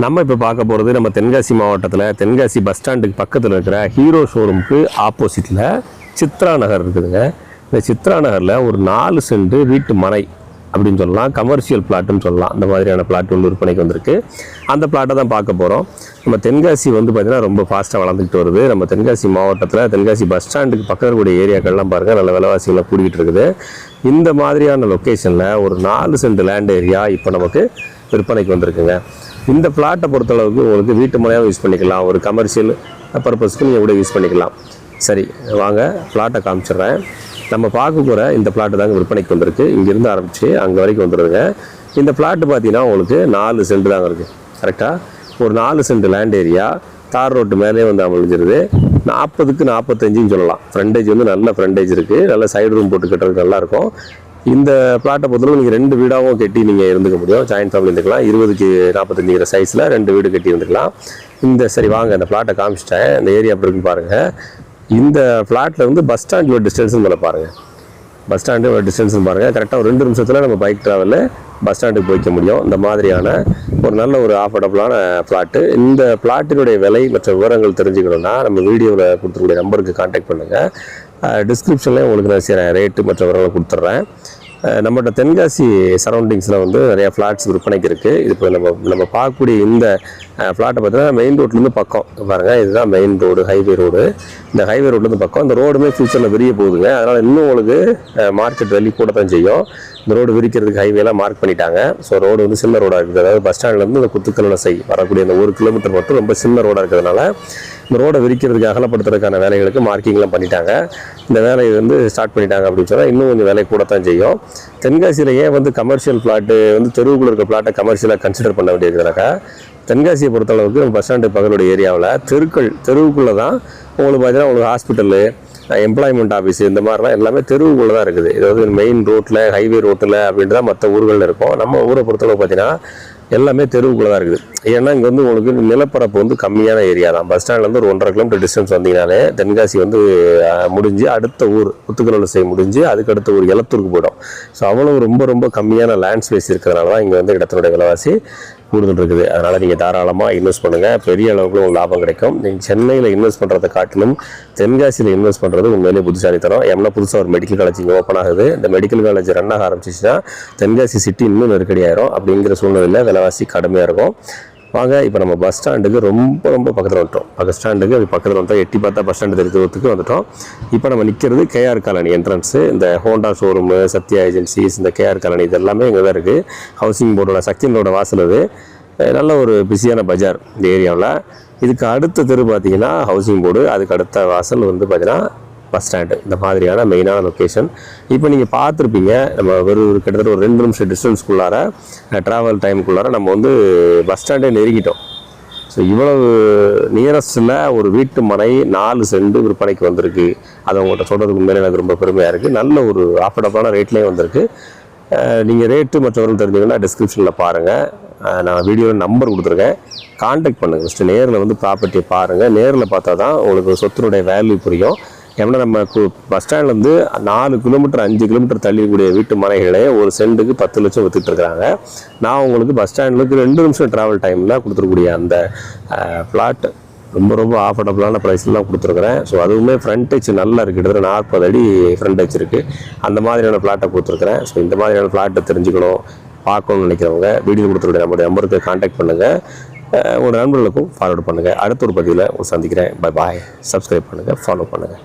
நம்ம இப்போ பார்க்க போகிறது நம்ம தென்காசி மாவட்டத்தில் தென்காசி பஸ் ஸ்டாண்டுக்கு பக்கத்தில் இருக்கிற ஹீரோ ஷோரூமுக்கு ஆப்போசிட்டில் சித்ரா நகர் இருக்குதுங்க. இந்த சித்ரா நகரில் ஒரு நாலு சென்ட் வீட்டு மனை அப்படின்னு சொல்லலாம். கமர்ஷியல் பிளாட்டுன்னு சொல்லலாம். அந்த மாதிரியான பிளாட் ஒன்று விற்பனைக்கு வந்திருக்கு. அந்த பிளாட்டை தான் பார்க்க போகிறோம் நம்ம தென்காசி வந்து பார்த்திங்கன்னா ரொம்ப ஃபாஸ்ட்டாக வளர்ந்துக்கிட்டு வருது. நம்ம தென்காசி மாவட்டத்தில் தென்காசி பஸ் ஸ்டாண்டுக்கு பக்கத்தில் கூடிய ஏரியாக்கள்லாம் பாருங்கள் நல்ல விலைவாசிகளை கூடிக்கிட்டு இருக்குது. இந்த மாதிரியான லொக்கேஷனில் ஒரு நாலு சென்ட் லேண்ட் ஏரியா இப்போ நமக்கு விற்பனைக்கு வந்திருக்குங்க. இந்த ஃப்ளாட்டை பொறுத்தளவுக்கு உங்களுக்கு வீட்டு முறையாக யூஸ் பண்ணிக்கலாம். ஒரு கமர்ஷியல் பர்பஸ்க்கு நீங்கள் கூட யூஸ் பண்ணிக்கலாம். சரி வாங்க ஃப்ளாட்டை காமிச்சிடுறேன். நம்ம பார்க்க போகிற இந்த ஃப்ளாட்டு தாங்க விற்பனைக்கு வந்திருக்கு. இங்கேருந்து ஆரம்பித்து அங்கே வரைக்கும் வந்துடுதுங்க இந்த ஃப்ளாட்டு பார்த்தீங்கன்னா உங்களுக்கு நாலு சென்ட் தாங்க இருக்குது கரெக்டாக ஒரு நாலு cent land area tar road மேலே வந்து அமைஞ்சிருது. நாற்பதுக்கு நாற்பத்தஞ்சுன்னு சொல்லலாம். ஃப்ரண்டேஜ் வந்து நல்ல ஃப்ரண்டேஜ் இருக்குது நல்ல சைடு ரூம் போட்டு கட்டுறதுக்கு நல்லாயிருக்கும் இந்த பிளாட்டை பொறுத்தளவு நீங்கள் ரெண்டு வீடாகவும் கட்டி நீங்கள் இருந்துக்க முடியும். ஜாயின்ட் ஃபேமிலி இருந்துக்கலாம். இருபதுக்கு நாற்பத்தஞ்சுங்கிற சைஸில் ரெண்டு வீடு கட்டி இருந்துக்கலாம். இந்த சரி வாங்க இந்த பிளாட்டை காமிச்சிட்டேன். இந்த ஏரியா அப்படி இருக்குன்னு பாருங்கள் இந்த ஃப்ளாட்டில் வந்து பஸ் ஸ்டாண்டோட டிஸ்டன்ஸும் மேலே பாருங்கள் பஸ் ஸ்டாண்டு டிஸ்டன்ஸ் பாருங்கள் கரெக்டாக ஒரு ரெண்டு நிமிஷத்தில் நம்ம பைக் ட்ராவலில் பஸ் ஸ்டாண்டுக்கு போய்க்க முடியும். இந்த மாதிரியான ஒரு நல்ல ஒரு ஆஃபர்டபுளான பிளாட்டு இந்த பிளாட்டினுடைய விலை மற்ற விவரங்கள் தெரிஞ்சுக்கணுன்னா நம்ம வீடியோவில் கொடுத்துருக்கூடிய நம்பருக்கு காண்டாக்ட் பண்ணுங்கள் டிஸ்கிரிப்ஷன்லேயே உங்களுக்கு நான் சில ரேட்டு மற்ற விவரங்களை கொடுத்துட்றேன். நம்மளோட தென்காசி சரௌண்டிங்ஸில் வந்து நிறையா ஃப்ளாட்ஸ் விற்பனைக்கு இருக்குது இது இப்போ நம்ம நம்ம பார்க்கக்கூடிய இந்த ஃப்ளாட்டை பார்த்தீங்கன்னா மெயின் ரோட்லேருந்து பக்கம். பாருங்கள் இதுதான் மெயின் ரோடு ஹைவே ரோடு இந்த ஹைவே ரோட்லேருந்து பக்கம். இந்த ரோடுமே ஃபியூச்சரில் விரிய போகுதுங்க. அதனால் இன்னும் உங்களுக்கு மார்க்கெட் வெளி கூட தான் செய்யும். இந்த ரோடு விரிக்கிறதுக்கு ஹைவேலாம் மார்க் பண்ணிட்டாங்க. ஸோ ரோடு வந்து சின்ன ரோடாக இருக்குது. அதாவது பஸ் ஸ்டாண்ட்லேருந்து இந்த குத்துக்கல் செய் வரக்கூடிய இந்த ஒரு கிலோமீட்டர் மட்டும் ரொம்ப சின்ன ரோடாக இருக்கிறதுனால இந்த ரோடை விரிக்கிறதுக்கு அகலப்படுத்துறதுக்கான வேலைகளுக்கு மார்க்கிங்லாம் பண்ணிட்டாங்க. இந்த வேலையை வந்து ஸ்டார்ட் பண்ணிட்டாங்க அப்படின்னு சொன்னால் இன்னும் கொஞ்சம் வேலை கூட தான் செய்யும் தென்காசியிலேயே வந்து கமர்ஷியல் பிளாட்டு வந்து தெருவுக்குள்ள இருக்க பிளாட்டை கமர்ஷியலாக கன்சிடர் பண்ண வேண்டியிருக்கிறாக்கா தென்காசியை பொறுத்தளவுக்கு நம்ம பஸ் ஸ்டாண்டு பகலுடைய ஏரியாவில் தெருக்கள் தெருவுக்குள்ளே தான் உங்களுக்கு பார்த்தீங்கன்னா உங்களுக்கு ஹாஸ்பிட்டலு எம்ப்ளாய்மெண்ட் ஆஃபீஸ் இந்த மாதிரிலாம் எல்லாமே தெருவுக்குள்ளே தான் இருக்குது. இது வந்து மெயின் ரோட்டில் ஹைவே ரோட்டில் அப்படின்றத தான் மற்ற ஊர்களில் இருக்கும். நம்ம ஊரை பொறுத்தளவு பார்த்தீங்கன்னா எல்லாமே தெருவுக்குள்ளே தான் இருக்குது. ஏன்னா இங்கே வந்து உங்களுக்கு நிலப்பரப்பு வந்து கம்மியான ஏரியா தான். பஸ் ஸ்டாண்ட்லேருந்து ஒரு ஒன்றரை கிலோமீட்டர் டிஸ்டன்ஸ் வந்தீங்கனாலே தென்காசி வந்து முடிஞ்சு அடுத்த ஊர் புத்துக்கலோட செய்ய முடிஞ்சு அதுக்கு அடுத்த ஊர் எலத்தூருக்கு போயிடும். ஸோ அவ்வளோ ரொம்ப ரொம்ப கம்மியான லேண்ட் ஸ்பேஸ் இருக்கிறதுனால தான் இங்கே வந்து இடத்தினுடைய விலைவாசி கூடுதல் இருக்குது. அதனால் நீங்கள் தாராளமாக இன்வெஸ்ட் பண்ணுங்கள் பெரிய அளவுக்கு உங்களுக்கு லாபம் கிடைக்கும். நீங்கள் சென்னையில் இன்வெஸ்ட் பண்ணுறதை காட்டிலும் தென்காசியில் இன்வெஸ்ட் பண்ணுறது உண்மையிலேயே புத்திசாலித்தனம். எம்னா புதுசாக ஒரு மெடிக்கல் காலேஜ் இங்கே ஓப்பன் ஆகுது. இந்த மெடிக்கல் காலேஜ் ரன் ஆக ஆரம்பிச்சிச்சுன்னா தென்காசி சிட்டி இன்னும் நெருக்கடி ஆயிரும். அப்படிங்கிற சூழ்நிலையில் விலைவாசி கடுமையாக இருக்கும். வாங்க இப்போ நம்ம பஸ் ஸ்டாண்டுக்கு ரொம்ப ரொம்ப பக்கத்தில் வந்துட்டோம். பஸ் ஸ்டாண்டுக்கு அது பக்கத்தில் வந்துட்டோம். எட்டி பார்த்தா பஸ் ஸ்டாண்டு தெரிஞ்சத்துக்கு வந்துட்டோம். இப்போ நம்ம நிற்கிறது கேஆர் காலனி என்ட்ரன்ஸு இந்த ஹோண்டா ஷோரூமு சத்யா ஏஜென்சிஸ் இந்த கேஆர் காலனி இது எல்லாமே இங்கே தான் இருக்குது ஹவுசிங் போர்டோட சக்தினோட வாசல் இது நல்ல ஒரு பிஸியான பஜார் இந்த ஏரியாவில். இதுக்கு அடுத்த தெரு பார்த்தீங்கன்னா ஹவுசிங் போர்டு அதுக்கு அடுத்த வாசல் வந்து பார்த்தீங்கன்னா பஸ் ஸ்டாண்டு இந்த மாதிரியான மெயினான லொக்கேஷன் இப்போ நீங்கள் பார்த்துருப்பீங்க நம்ம வெறும் ஒரு கிட்டத்தட்ட ஒரு ரெண்டு நிமிஷம் டிஸ்டன்ஸ்க்குள்ளார ட்ராவல் டைமுக்குள்ளார நம்ம வந்து பஸ் ஸ்டாண்டே நெருங்கிட்டோம். ஸோ இவ்வளவு நியரஸ்டில் ஒரு வீட்டு மனை நாலு செண்டு விற்பனைக்கு வந்திருக்கு. அதை உங்கள்கிட்ட சொல்கிறதுக்கு உண்மையிலே எனக்கு ரொம்ப பெருமையாக இருக்குது நல்ல ஒரு ஆஃபர்டபுளான ரேட்லேயும் வந்திருக்கு. நீங்கள் ரேட்டு மற்றவர்கள் தெரிஞ்சுங்கன்னா டிஸ்கிரிப்ஷனில் பாருங்கள் நான் வீடியோவில் நம்பர் கொடுத்துருக்கேன். காண்டாக்ட் பண்ணுங்கள் ஃபஸ்ட்டு நேரில் வந்து ப்ராப்பர்ட்டியை பாருங்கள் நேரில் பார்த்தா தான் உங்களுக்கு சொத்தினுடைய வேல்யூ புரியும். ஏன்னா நம்ம பஸ் ஸ்டாண்ட்லேருந்து நாலு கிலோமீட்டர் அஞ்சு கிலோமீட்டர் தள்ளிக்கூடிய வீட்டு மனைகளே ஒரு சென்ட்டுக்கு பத்து லட்சம் வித்துட்டு இருக்காங்க நான் உங்களுக்கு பஸ் ஸ்டாண்ட்லேருந்து ரெண்டு நிமிஷம் ட்ராவல் டைமில் கொடுத்துருக்கூடிய அந்த ஃப்ளாட் ரொம்ப ரொம்ப ஆஃபர்டபுளான ப்ரைஸ்லாம் கொடுத்துருக்குறேன். ஸோ அதுவுமே ஃப்ரண்டேஜ் நல்லா இருக்குது கிட்டத்தட்ட நாற்பது அடி ஃப்ரண்டேஜ் இருக்குது அந்த மாதிரியான ஃப்ளாட்டை கொடுத்துருக்குறேன். ஸோ இந்த மாதிரியான ஃப்ளாட்டை தெரிஞ்சுக்கணும் பார்க்கணும்னு நினைக்கிறவங்க வீடியோ கொடுத்துருக்க நம்மளுடைய நம்பருக்கு காண்டாக்ட் பண்ணுங்கள் உங்கள் நண்பர்களுக்கும் ஃபார்வர்ட் பண்ணுங்கள் அடுத்த ஒரு பதிவில் சந்திக்கிறேன். பை பாய் சப்ஸ்கிரைப் பண்ணுங்கள் ஃபாலோ பண்ணுங்கள்